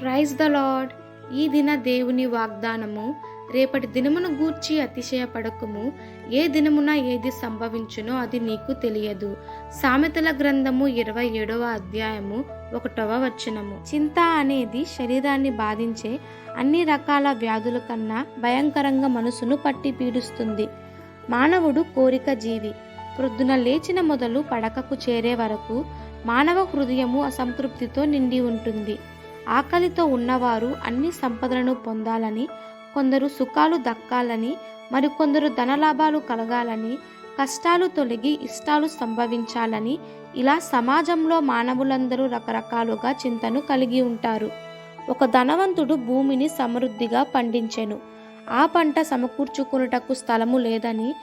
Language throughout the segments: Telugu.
Praise the lord. ఈ దిన దేవుని వాగ్దానము రేపటి దినమును గూర్చి అతిశయపడకము. ఏ దినమున ఏది సంభవించునో అది నీకు తెలియదు. సామెతల గ్రంథము ఇరవై ఏడవ అధ్యాయము ఒకటవ వచనము. చింత అనేది శరీరాన్ని బాధించే అన్ని రకాల వ్యాధుల కన్నా భయంకరంగా మనసును పట్టి పీడిస్తుంది. మానవుడు కోరిక జీవి. ప్రొద్దున లేచిన మొదలు పడకకు చేరే వరకు మానవ హృదయము అసంతృప్తితో నిండి ఉంటుంది. ఆకలితో ఉన్నవారు అన్ని సంపదలను పొందాలని కొందరు సుఖాలు దక్కాలని మరికొందరు ధనలాభాలు కలగాలని కష్టాలు తొలగి ఇష్టాలు సంభవించాలని ఇలా సమాజంలో మానవులందరూ రకరకాలుగా చింతను కలిగి ఉంటారు. ఒక ధనవంతుడు భూమిని సమృద్ధిగా పండించెను. ఆ పంట సమకూర్చుకున్నటకు స్థలము లేదని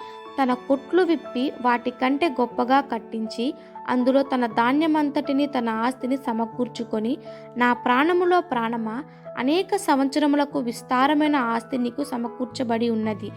తన కొట్లు విప్పి వాటికంటే గొప్పగా కట్టించి అందులో తన ధాన్యమంతటిని తన ఆస్తిని సమకూర్చుకొని నా ప్రాణములో ప్రాణమా? అనేక సంవత్సరములకు విస్తారమైన ఆస్తి నీకు సమకూర్చబడి ఉన్నది.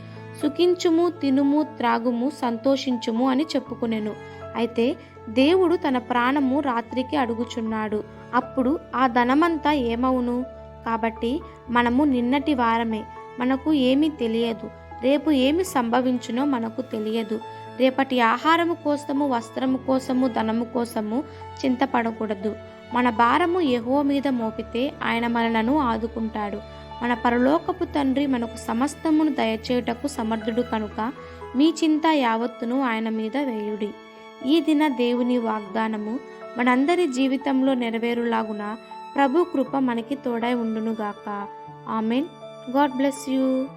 సుఖించుము తినుము త్రాగుము సంతోషించుము అని చెప్పుకునేను. అయితే దేవుడు తన ప్రాణము రాత్రికి అడుగుచున్నాడు. అప్పుడు ఆ ధనమంతా ఏమవును? కాబట్టి మనము నిన్నటి వారమే. మనకు ఏమీ తెలియదు. రేపు ఏమి సంభవించునో మనకు తెలియదు. రేపటి ఆహారము కోసము వస్త్రము కోసము ధనము కోసము చింతపడకూడదు. మన భారము ఎహో మీద మోపితే ఆయన మనలను ఆదుకుంటాడు. మన పరలోకపు తండ్రి మనకు సమస్తమును దయచేయుటకు సమర్థుడు కనుక మీ చింత యావత్తును ఆయన మీద వేయుడి. ఈ దిన దేవుని వాగ్దానము మనందరి జీవితంలో నెరవేరులాగున ప్రభు కృప మనకి తోడై ఉండునుగాక. ఆమెన్. God bless you.